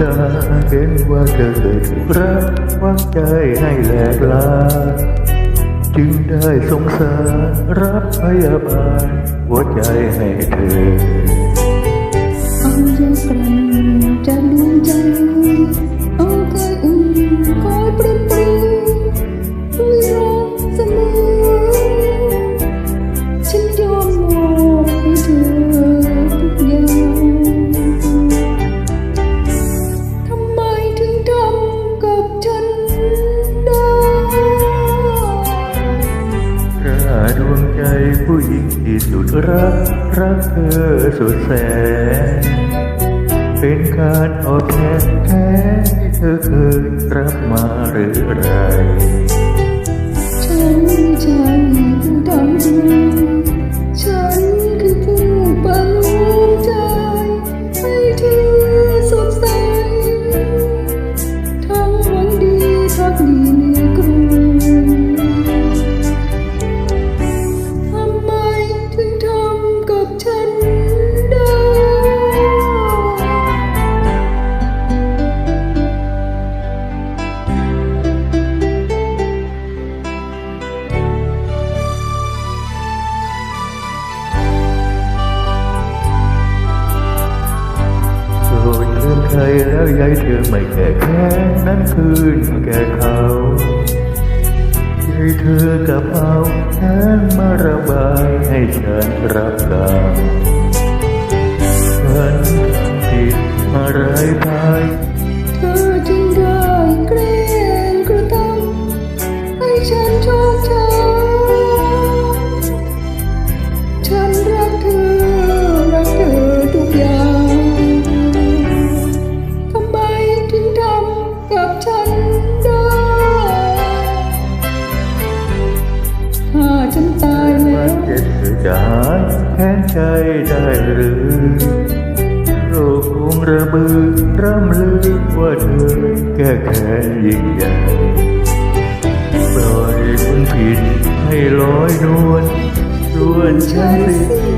ตาเห็นว่าเธอเคยถูกรักวางใจให้แหลกลา จึงได้สงสารรับพยาบาลหัวใจให้เธอ ผู้หญิงที่สุดรัก รักเธอสุดแสน เป็นการอาแทนแท้ที่เธอเคยรับมาหรือไร ฉันใช่ ครแล้วยายเธอไม่แก่แค้นนั้นคืนแก่เขายายเธอกับเอาแค้นมาระบายให้ฉันรับกรรม จายแค้นใจได้หรือโลกคงระเบือร่ำลือว่าเธอแก้แค้นยิ่งใหญ่ปล่อยคนผิดให้ลอยนวลชวนฉันสิ